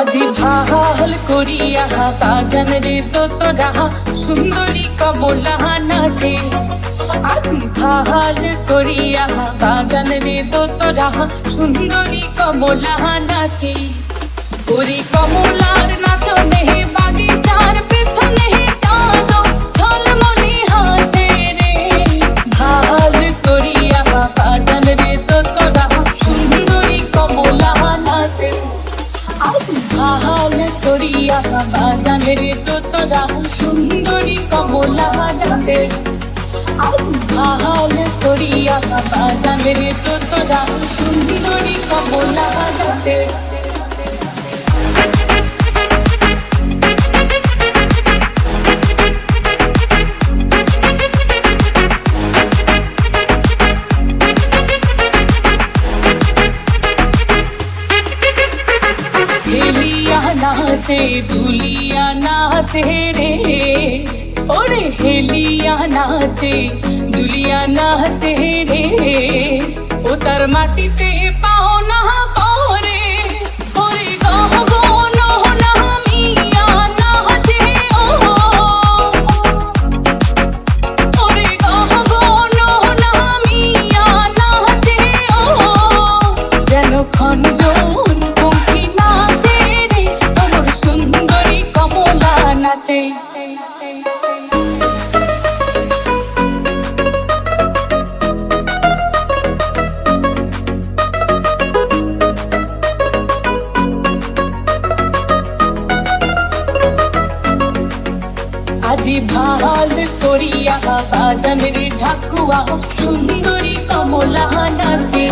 আজি ভালো করিয়া বাজান রে তোরা সুন্দরী কমলা নাটে। আজি ভালো করিয়া বাজান রে তোরা সুন্দরী কমলা নাটে। ওরে কমলার নাচনে ভালো করিয়া বাজানের তো তোরা সুন্দরী কমলা নাচে ভালো করিয়া বাজানের তো তোরা সুন্দরী কমলা নাচে হেলিয়া নাচে দুলিয়া নাচে রে। ওরে হেলিয়া নাচে দুলিয়া নাচে রে। ও তার মাটিতে আজি ভালো করিয়া বাজানের ঢাকুয়া সুন্দরী কমলা নাচে।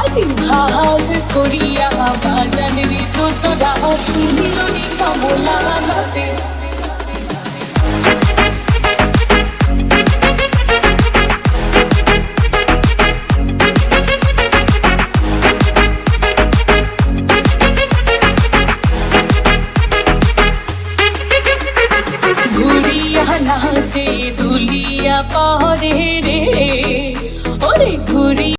আজি ভালো করিয়া বাজানের নাচে দুলিয়া পরে রে ওরে ঘুরি